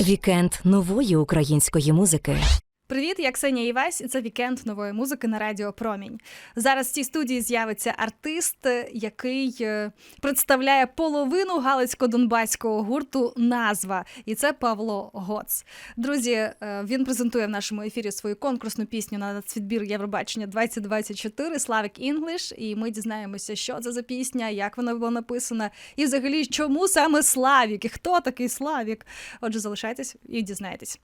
Вікенд нової української музики. Привіт, я Ксенія Івась, і це вікенд нової музики на Радіо Промінь. Зараз в цій студії з'явиться артист, який е, представляє половину галицько-донбаського гурту Назва, і це Павло Гоц. Друзі, е, він презентує в нашому ефірі свою конкурсну пісню на нацвідбір Євробачення 2024 Славік Інглиш. І ми дізнаємося, що це за пісня, як вона була написана, і взагалі чому саме Славік, і хто такий Славік. Отже, залишайтесь і дізнаєтесь.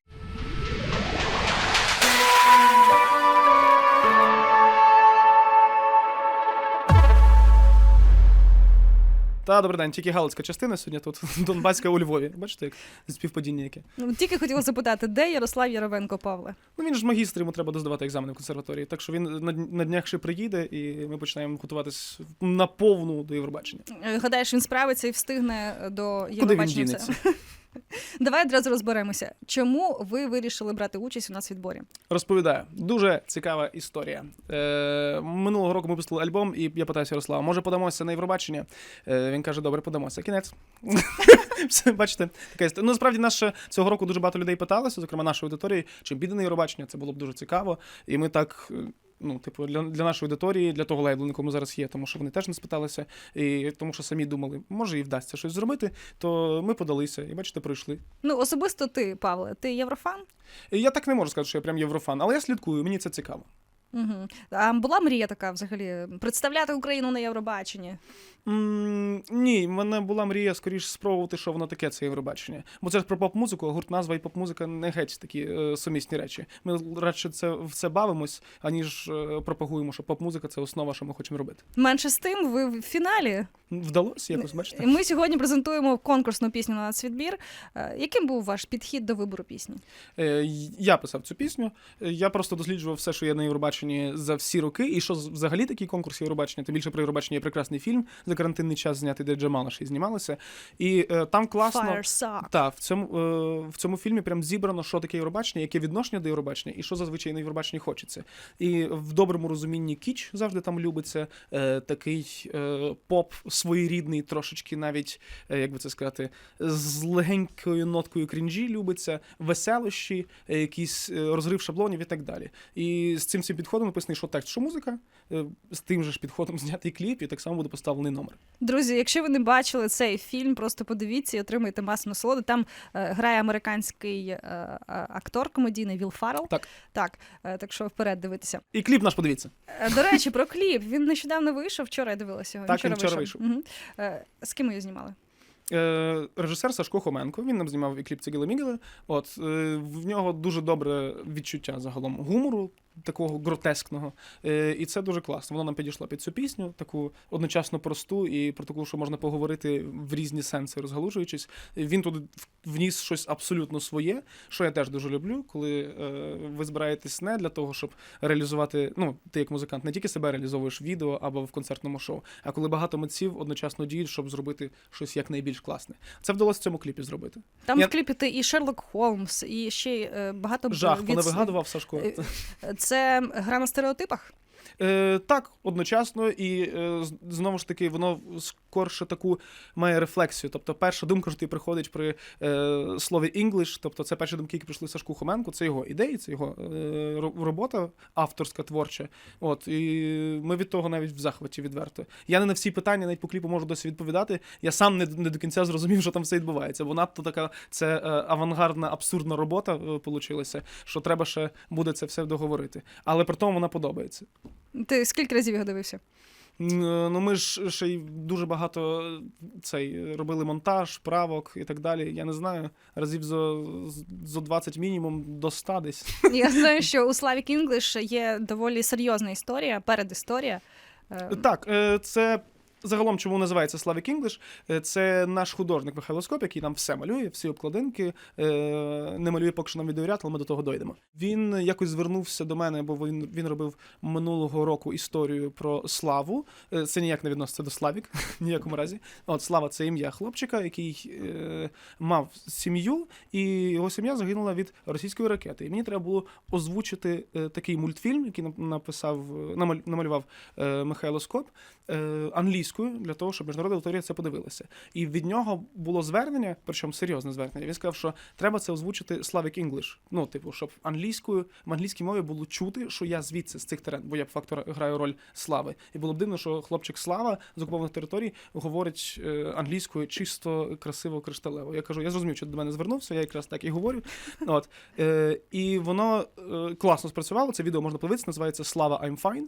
Та добрий день, тільки галицька частина сьогодні тут Донбаська у Львові. Бачите, як співпадіння яке. Ну, тільки хотіла запитати, де Ярослав Яровенко Павле? Ну він ж магістр, йому треба доздавати екзамени в консерваторії. Так що він на, днях ще приїде, і ми починаємо готуватись на повну до Євробачення. Е, Гадаєш, він справиться і встигне до Куди він дінеться? Давай одразу розберемося. Чому ви вирішили брати участь у нас в відборі? Розповідаю, дуже цікава історія. Е, минулого року ми пустили альбом, і я питаюся Ярослава, може подамося на Євробачення? Е, він каже, добре, подамося. Кінець. Бачите, така історія. Ну, насправді, нас цього року дуже багато людей питалося, зокрема нашої аудиторії, чи піде на Євробачення, це було б дуже цікаво. І ми так. Ну, типу, для, для нашої аудиторії, для того лейблу, на якому зараз є, тому що вони теж не спиталися, і тому що самі думали, може і вдасться щось зробити, то ми подалися, і бачите, пройшли. Ну, особисто ти, Павле, ти єврофан? Я так не можу сказати, що я прям єврофан, але я слідкую, мені це цікаво. Угу. А була мрія така взагалі представляти Україну на Євробаченні? М, Ні, в мене була мрія скоріш спробувати, що воно таке, це Євробачення. Бо це ж про поп-музику, а гурт назва і поп-музика не геть такі е, сумісні речі. Ми радше це в це бавимось, аніж е, пропагуємо, що поп-музика це основа, що ми хочемо робити. Менше з тим, ви в фіналі. Вдалося якось, бачите? Ми сьогодні презентуємо конкурсну пісню на нацвідбір. Е, Яким був ваш підхід до вибору пісні? Е, Я писав цю пісню. е, Я просто досліджував все, що є на Євробаченні за всі роки, і що взагалі такий конкурс Євробачення. Тим більше про Євробачення є прекрасний фільм за карантинний час знятий, де Джамала ще й знімалася. І е, там класно. Так, в цьому, е, в цьому фільмі прям зібрано, що таке Євробачення, яке відношення до Євробачення, і що зазвичай на Євробаченні хочеться. І в доброму розумінні кіч завжди там любиться. Е, такий е, поп своєрідний, трошечки навіть, е, як би це сказати, з легенькою ноткою крінжі любиться, веселощі, е, якийсь е, розрив шаблонів і так далі. І з цим всім підходом написаний, що текст, що музика, е, з тим же ж підходом знятий кліп, і так само буде поставлений номер. Друзі, якщо ви не бачили цей фільм, просто подивіться і отримайте масу насолоди. Там е, грає американський е, е, актор комедійний Віл Фаррелл. Так. Так, е, так що вперед дивитися. І кліп наш подивіться. Е, До речі, про кліп. Він нещодавно вийшов. Вчора я дивилася його. Так, він вчора вийшов. Мгм. Е, З ким його знімали? Е, режисер Сашко Хоменко, він нам знімав і кліп Цигіли Мігели. От е, в нього дуже добре відчуття загалом гумору, такого гротескного. Е, і це дуже класно. Воно нам підійшло під цю пісню, таку одночасно просту і про таку, що можна поговорити в різні сенси, розгалужуючись. Він туди вніс щось абсолютно своє, що я теж дуже люблю, коли е, ви збираєтесь не для того, щоб реалізувати. Ну, ти як музикант не тільки себе реалізовуєш в відео або в концертному шоу, а коли багато митців одночасно діють, щоб зробити щось якнайбільш класне. Це вдалося в цьому кліпі зробити. Там Я- в кліпі ти і Шерлок Холмс, і ще е, багато Жах, від- коли вигадував Сашко. Е, Це гра на стереотипах. Е, так, одночасно, і е, знову ж таки, воно скорше таку має рефлексію. Тобто, перша думка, що ти приходить при е, слові English, тобто це перші думки, які прийшли Сашку Хоменку, це його ідеї, це його е, робота авторська, творча. От, і ми від того навіть в захваті відверто. Я не на всі питання, навіть по кліпу можу досі відповідати. Я сам не, не до кінця зрозумів, що там все відбувається. Бо надто така це е, авангардна, абсурдна робота е, получилася, що треба ще буде це все договорити. Але при тому вона подобається. Ти скільки разів його дивився? Е, Ну, ми ж ще й дуже багато е, цей робили монтаж, правок і так далі. Я не знаю, разів зо, зо 20 мінімум до 100 десь. Я знаю, що у Slavic English є доволі серйозна історія, передісторія. Е, Так, це. Загалом, чому називається Slavic English, е, це наш художник Михайло Скоп, який нам все малює, всі обкладинки. е, Не малює поки що нам відеоряд, але ми до того дойдемо. Він якось звернувся до мене, бо він, він робив минулого року історію про славу. Е, Це ніяк не відноситься до Славік, ніякому разі. От слава це ім'я хлопчика, який мав сім'ю, і його сім'я загинула від російської ракети. І мені треба було озвучити такий мультфільм, який написав, намалював Михайло Скоп англійською. Англійською для того, щоб міжнародна аудиторія це подивилася. І від нього було звернення, причому серйозне звернення. Він сказав, що треба це озвучити Slavic English. Ну, типу, щоб англійською в англійській мові було чути, що я звідси з цих терен, бо я фактор граю роль слави. І було б дивно, що хлопчик Слава з окупованих територій говорить е, англійською чисто красиво кришталево. Я кажу, я зрозумів, що до мене звернувся, я якраз так і говорю. От е, і воно е, класно спрацювало. Це відео можна подивитися, називається Слава I'm fine.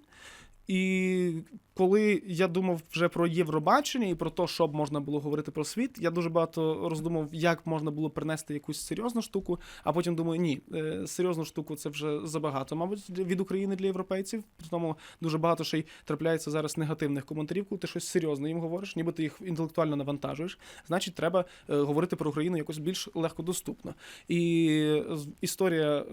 І коли я думав вже про Євробачення і про те, що б можна було говорити про світ, я дуже багато роздумав, як можна було принести якусь серйозну штуку, а потім думаю, ні, е, серйозну штуку це вже забагато, мабуть, від України для європейців. При тому дуже багато ще й трапляється зараз негативних коментарів, коли ти щось серйозне їм говориш, ніби ти їх інтелектуально навантажуєш. Значить, треба е, говорити про Україну якось більш легкодоступно. І е, історія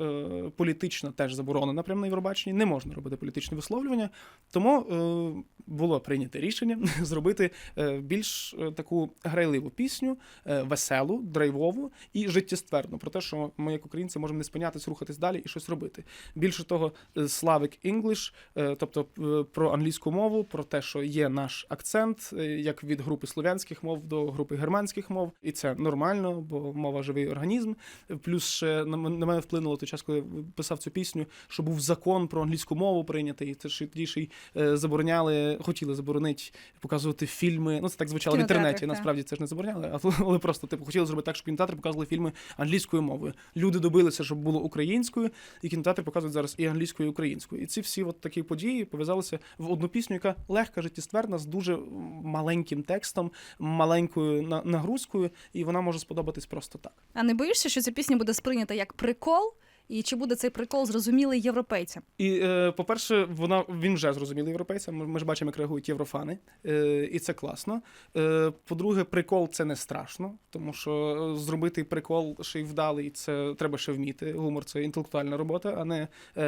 політична теж заборонена прямо на Євробаченні. Не можна робити політичні висловлювання. Тому е, було прийнято рішення зробити е, більш е, таку грайливу пісню, веселу, драйвову і життєстверну про те, що ми, як українці, можемо не спинятись, рухатись далі і щось робити. Більше того, Slavic English, тобто про англійську мову, про те, що є наш акцент, як від групи слов'янських мов до групи германських мов, і це нормально, бо мова живий організм. Плюс ще на мене вплинуло той час, коли я писав цю пісню, що був закон про англійську мову прийнятий. Це ж ще е, забороняли, хотіли заборонити показувати фільми. Ну це так звучало в інтернеті. Насправді це ж не забороняли, але, просто типу хотіли зробити так, щоб кінотеатри показували фільми англійською мовою. Люди добилися, щоб було українською, і кінотеатри показують зараз і англійською, і українською. І ці всі от такі події пов'язалися в одну пісню, яка легка, життєстверна, з дуже маленьким текстом, маленькою на- нагрузкою, і вона може сподобатись просто так. А не боїшся, що ця пісня буде сприйнята як прикол? І чи буде цей прикол зрозумілий європейцям? І, е, по-перше, вона він вже зрозумілий європейцям. Ми, ж бачимо, як реагують єврофани, е, і це класно. Е, по-друге, прикол це не страшно, тому що зробити прикол ще й вдалий, це треба ще вміти. Гумор це інтелектуальна робота, а не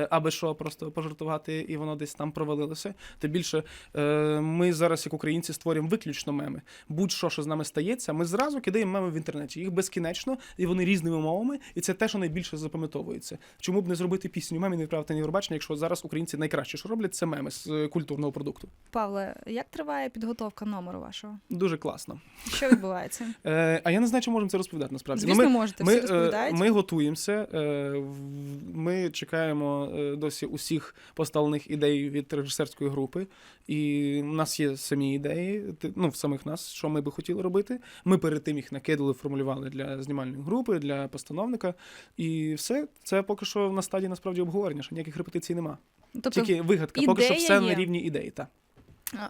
аби що просто пожартувати, і воно десь там провалилося. Тим більше ми зараз, як українці, створюємо виключно меми. Будь-що, що з нами стається, ми зразу кидаємо меми в інтернеті. Їх безкінечно, і вони різними мовами, і це те, що найбільше запам'ятовується. Чому б не зробити пісню мем і не відправити на Євробачення, якщо зараз українці найкраще, що роблять, це меми з е, культурного продукту. Павле, як триває підготовка номеру вашого? Дуже класно. Що відбувається? Е, а я не знаю, чи можемо це розповідати насправді. Ну, Звісно, ми, можете, ми, всі е, розповідають. ми готуємося. Ми чекаємо досі усіх поставлених ідей від режисерської групи. І в нас є самі ідеї, ну, в самих нас, що ми би хотіли робити. Ми перед тим їх накидали, формулювали для знімальної групи, для постановника. І все, це поки що на стадії насправді обговорення, що ніяких репетицій нема. Тобто, Тільки вигадка, поки що все є. на рівні ідей. Так,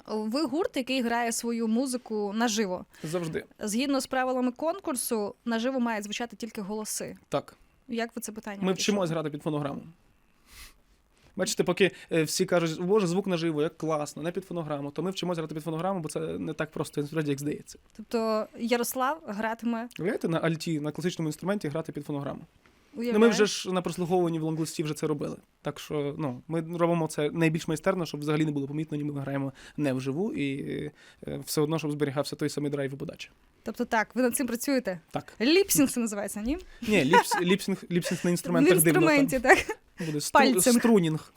ви гурт, який грає свою музику наживо. завжди. Згідно з правилами конкурсу, наживо мають звучати тільки голоси. Так. Як ви це питання? Ми вирішили? вчимось грати під фонограму. Бачите, поки е, всі кажуть, боже, звук наживо, як класно, не під фонограму, то ми вчимось грати під фонограму, бо це не так просто насправді, як здається. Тобто Ярослав гратиме. Уявляєте, на альті, на класичному інструменті грати під фонограму. Ну, ми вже ж на прослуховуванні в лонглисті вже це робили. Так що ну, ми робимо це найбільш майстерно, щоб взагалі не було помітно, ніби ми граємо не вживу, і е, все одно, щоб зберігався той самий драйв і подача. Тобто так, ви над цим працюєте. Так. Ліпсінг це називається, ні? Ні, ліпс, ліпсінг, ліпсінг на інструментах. На інструменті, дивно. так. Буде стру, пальцем. струнінг.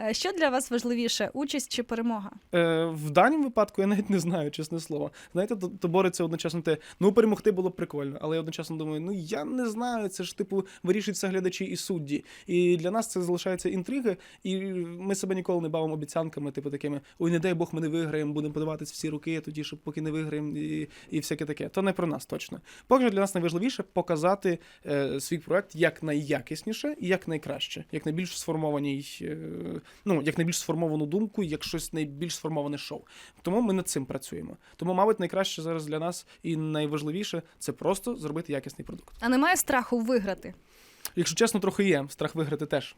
Е, Що для вас важливіше, участь чи перемога? Е, в даному випадку я навіть не знаю, чесне слово. Знаєте, то, то бореться одночасно те, ну перемогти було б прикольно, але я одночасно думаю, ну я не знаю, це ж типу вирішують все глядачі і судді. І для нас це залишається інтриги, і ми себе ніколи не бавимо обіцянками, типу такими: ой, не дай Бог, ми не виграємо, будемо подаватись всі роки, тоді щоб поки не виграємо, і, і всяке таке. То не про нас точно. Поки для нас найважливіше показати е, свій проект як найякісніше і як найкраще, як найбільш сформованій, е, ну як найбільш сформовану думку, як щось найбільш сформоване шоу. Тому ми над цим працюємо. Тому, мабуть, найкраще зараз для нас і найважливіше це просто зробити якісний продукт. А немає страху виграти? Якщо чесно, трохи є страх виграти теж.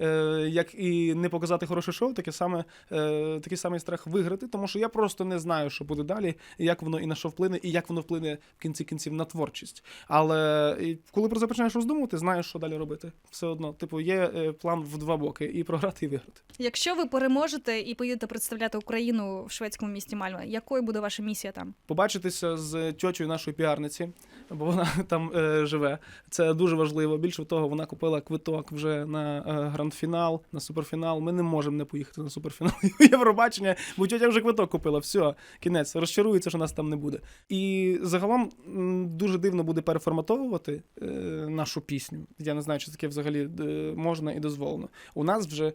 Е, як і не показати хороше шоу, таке саме, е, такий самий страх виграти, тому що я просто не знаю, що буде далі, як воно і на що вплине, і як воно вплине в кінці кінців на творчість. Але коли про це починаєш роздумувати, знаєш, що далі робити. Все одно, типу, є е, план в два боки: і програти, і виграти. Якщо ви переможете і поїдете представляти Україну в шведському місті Мальме, якою буде ваша місія там? Побачитися з тьотю нашої піарниці, бо вона там е, живе. Це дуже важливо. Більше того, вона купила квиток вже на е, гранд-фінал, на суперфінал. Ми не можемо не поїхати на суперфінал Євробачення, бо тьотя вже квиток купила. Все, кінець. Розчарується, що нас там не буде. І загалом дуже дивно буде переформатовувати е, нашу пісню. Я не знаю, чи таке взагалі е, можна і дозволено. У нас вже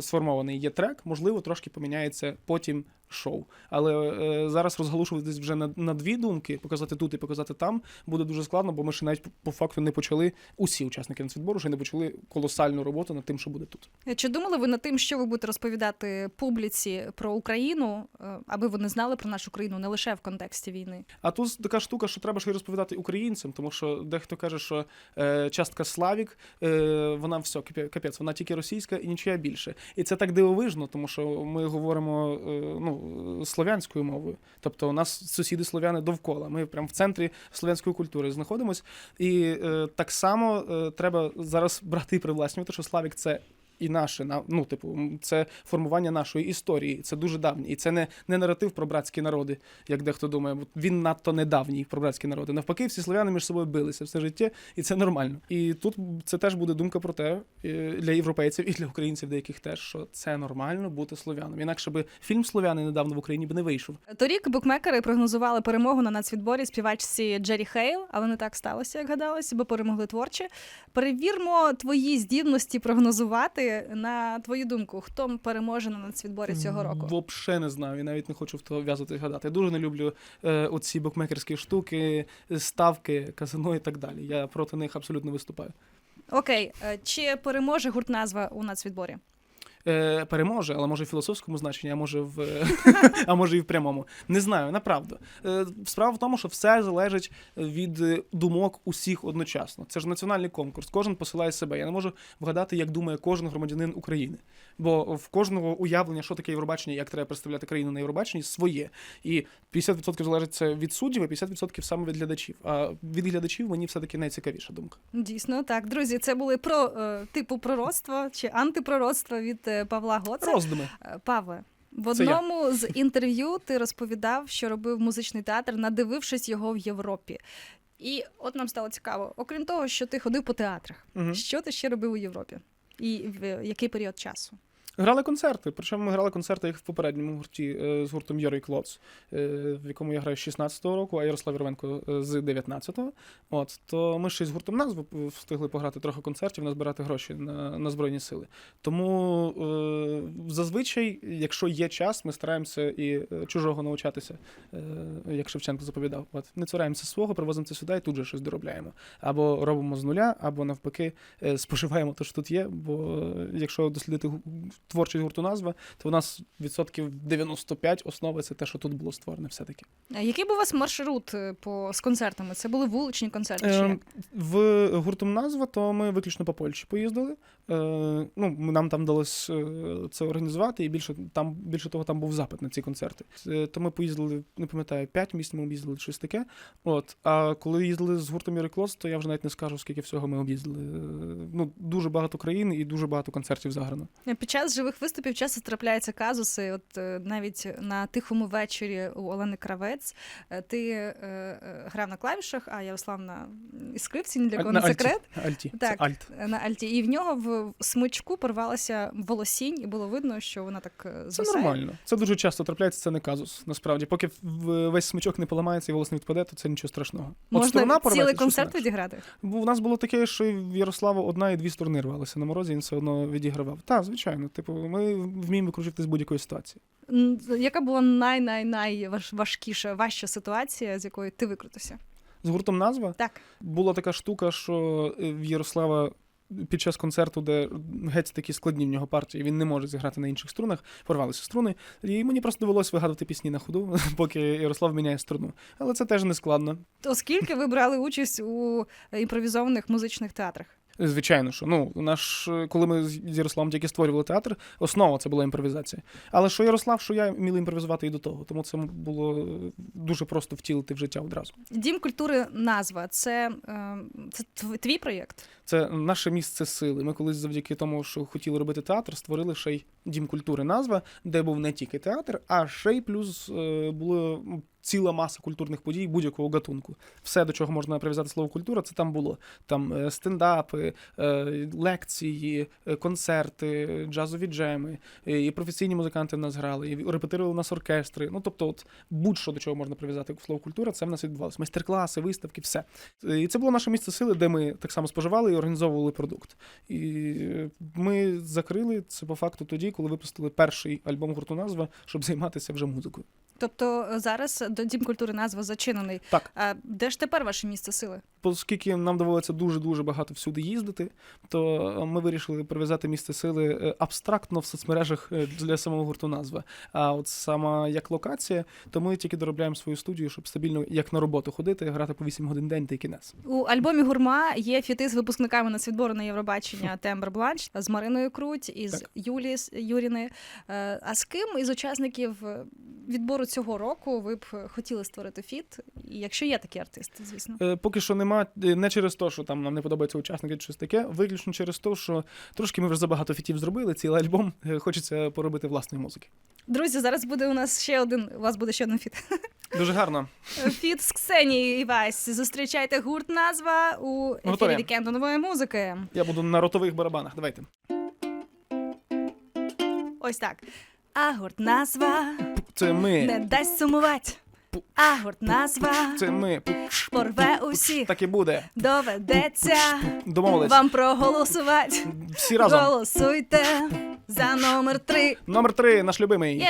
сформований є трек, можливо, трошки поміняється потім шоу. Але е, зараз розгалушуватись вже на, на дві думки, показати тут і показати там, буде дуже складно, бо ми ще навіть по, факту не почали усі учасники нацвідбору, ще не почали колосальну роботу над тим, що буде тут. Чи думали ви над тим, що ви будете розповідати публіці про Україну, е, аби вони знали про нашу країну не лише в контексті війни? А тут така штука, що треба ще й розповідати українцям, тому що дехто каже, що е, частка Славік, е, вона все, капе- капець, вона тільки російська і нічия більше. І це так дивовижно, тому що ми говоримо е, ну, слов'янською мовою. Тобто у нас сусіди слов'яни довкола. Ми прямо в центрі слов'янської культури знаходимось. І е, так само е, треба зараз брати і привласнювати, що Славік це. І наше на- ну, типу, це формування нашої історії. Це дуже давнє. І це не, не наратив про братські народи, як дехто думає. Він надто недавній про братські народи. Навпаки, всі слов'яни між собою билися все життя, і це нормально. І тут це теж буде думка про те е, для європейців і для українців, деяких теж, що це нормально бути слов'яном. Інакше би фільм Слов'яни недавно в Україні б не вийшов. Торік букмекери прогнозували перемогу на нацвідборі співачці Джері Хейл, але не так сталося, як гадалося, бо перемогли творчі. Перевірмо твої здібності прогнозувати на твою думку, хто переможе на нацвідборі цього року. Вообще не знаю, Я навіть не хочу в то в'язати гадати. Я дуже не люблю е, оці букмекерські штуки, ставки, казино і так далі. Я проти них абсолютно виступаю. Окей, е, чи переможе гурт назва у нацвідборі? Е, переможе, але може в філософському значенні, а може в а може і в прямому. Не знаю, направду. Е, справа в тому, що все залежить від думок усіх одночасно. Це ж національний конкурс. Кожен посилає себе. Я не можу вгадати, як думає кожен громадянин України. Бо в кожного уявлення, що таке Євробачення, як треба представляти країну на Євробаченні, своє. І 50% залежить це від суддів, а 50% саме від глядачів. А від глядачів мені все-таки найцікавіша думка. Дійсно, так. Друзі, це були про е, типу пророцтва чи антипророцтва від е, Павла Гоца. Роздуми. Паве. В одному з інтерв'ю ти розповідав, що робив музичний театр, надивившись його в Європі. І от нам стало цікаво, окрім того, що ти ходив по театрах, угу. що ти ще робив у Європі? І в який період часу? Грали концерти. Причому ми грали концерти як в попередньому гурті е, з гуртом Йорий Клоц, е, в якому я граю з 16-го року, а Ярослав Єрвенко е, з 19-го. От то ми ще й з гуртом назву встигли пограти трохи концертів, назбирати гроші на, на збройні сили. Тому е, зазвичай, якщо є час, ми стараємося і чужого навчатися, е, як Шевченко заповідав. От не цураємося свого, привозимо це сюди і тут же щось доробляємо. Або робимо з нуля, або навпаки споживаємо те, що тут є. Бо якщо дослідити творчість гурту назва, то у нас відсотків 95 основи це те, що тут було створене, все таки. Е, Який був у вас маршрут е, по з концертами? Це були вуличні концерти? Чи Е, як? в гуртом назва, то ми виключно по Польщі поїздили. Е, ну, нам там вдалося е, це організувати, і більше там більше того, там був запит на ці концерти. Е, то ми поїздили, не пам'ятаю, 5 місць ми об'їздили щось таке. От. А коли їздили з гуртом Клос, то я вже навіть не скажу, скільки всього ми об'їздили. Е, ну, дуже багато країн і дуже багато концертів заграно. Під час живих виступів часто трапляються казуси. От е, навіть на тихому вечорі у Олени Кравець е, ти е, е, грав на клавішах, а Ярослав на м, скрипці, ні для кого на не секрет. Альті. Альті. Так. Альт. На альті, і в нього в смичку порвалася волосінь, і було видно, що вона так е, Це нормально. Це дуже часто трапляється, це не казус. Насправді, поки весь смичок не поламається і волос не відпаде, то це нічого страшного. Можна порветься, цілий концерт відіграти. Бо у нас було таке, що в Ярослава одна і дві сторони рвалися на морозі, він все одно відігравав. Так, звичайно. Типу, ми вміємо викручувати з будь-якої ситуації. Яка була най-най-най важкіша, важча ситуація, з якої ти викрутився? З гуртом назва Так. була така штука, що е, в Ярослава. Під час концерту, де геть такі складні в нього партії, він не може зіграти на інших струнах, порвалися струни. І мені просто довелося вигадувати пісні на ходу, поки Ярослав міняє струну. Але це теж не складно. Оскільки ви брали участь у імпровізованих музичних театрах? Звичайно, що ну наш, коли ми з Ярославом тільки створювали театр, основа це була імпровізація. Але що Ярослав, що я вміли імпровізувати і до того, тому це було е, дуже просто втілити в життя одразу. Дім культури назва це, е, це твій проєкт. Це наше місце сили. Ми колись завдяки тому, що хотіли робити театр, створили ще й дім культури назва, де був не тільки театр, а ще й плюс е, було ціла маса культурних подій будь-якого гатунку. Все, до чого можна прив'язати слово культура, це там було. Там е, стендапи, е, лекції, е, концерти, джазові джеми, і професійні музиканти в нас грали, і репетирували у нас оркестри. Ну тобто, от будь-що до чого можна прив'язати слово культура, це в нас відбувалося. Майстер-класи, виставки, все. І це було наше місце сили, де ми так само споживали і організовували продукт. І ми закрили це по факту тоді, коли випустили перший альбом гурту назва, щоб займатися вже музикою. Тобто зараз Дім культури назва зачинений. Так. А де ж тепер ваше місце сили? Оскільки нам доводиться дуже дуже багато всюди їздити, то е, ми вирішили прив'язати місце сили е, абстрактно в соцмережах е, для самого гурту назва. А от сама як локація, то ми тільки доробляємо свою студію, щоб стабільно як на роботу ходити, грати по 8 годин день та й кінець. У альбомі Гурма є фіти з випускниками нацвідбору на Євробачення Тембр Бланш з Мариною Круть із Так. Юлі Юріни. А з ким із учасників відбору цього року ви б хотіли створити фіт? І якщо є такі артисти, звісно. Е, Поки що нема е, не через те, що там нам не подобаються учасники чи щось таке, виключно через те, що трошки ми вже забагато фітів зробили. Цілий альбом е, хочеться поробити власної музики. Друзі, зараз буде у нас ще один. У вас буде ще один фіт. Дуже гарно. Фіт з Ксенією Івась. Зустрічайте гурт назва у ефірі Готові. вікенду нової музики. Я буду на ротових барабанах. Давайте. Ось так. А гурт назва Це ми. не дасть сумувати. А гурт назва Це ми. порве усіх. Так і буде. Доведеться Домовились. вам проголосувати. Всі разом. Голосуйте за номер три. Номер три, наш любимий. Є!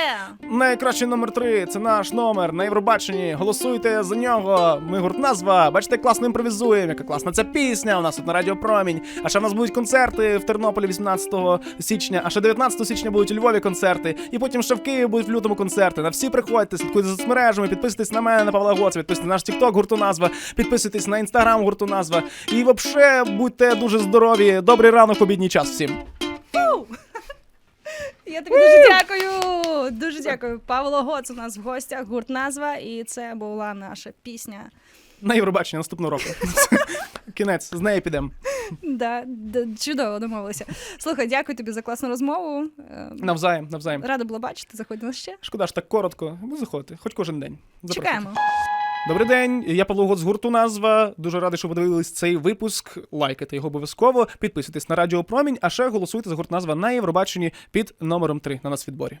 Найкращий номер три. Це наш номер на Євробаченні. Голосуйте за нього. Ми гурт назва. Бачите, класно імпровізуємо. Яка класна ця пісня. У нас тут на Радіо Промінь. А ще в нас будуть концерти в Тернополі 18 січня. А ще 19 січня будуть у Львові концерти. І потім ще в Києві будуть в лютому концерти. На всі приходьте, слідкуйте за соцмережами, підписуйтесь на мене, на Павла Гоца, підписуйтесь на наш Тікток гурту назва, підписуйтесь на інстаграм гурту назва. І взагалі будьте дуже здорові. Добрий ранок, обідній час всім. Я тобі дуже дякую. Дуже дякую. Павло Гоц у нас в гостях, гурт назва, і це була наша пісня. На Євробачення наступного року. Кінець, з неї підемо. Да, да, чудово домовилися. Слухай, дякую тобі за класну розмову. Е, Навзаєм, навзаєм. Рада була бачити. Заходь нас ще. Шкода ж так коротко. Ви заходьте, хоч кожен день. Запрошуйте. Чекаємо. Добрий день, я Павло Гот з гурту назва. Дуже радий, що ви дивились цей випуск. Лайкайте його обов'язково. Підписуйтесь на Радіо Промінь, а ще голосуйте за гурт назва на Євробаченні під номером 3 на нас відборі.